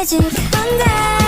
해질 건데.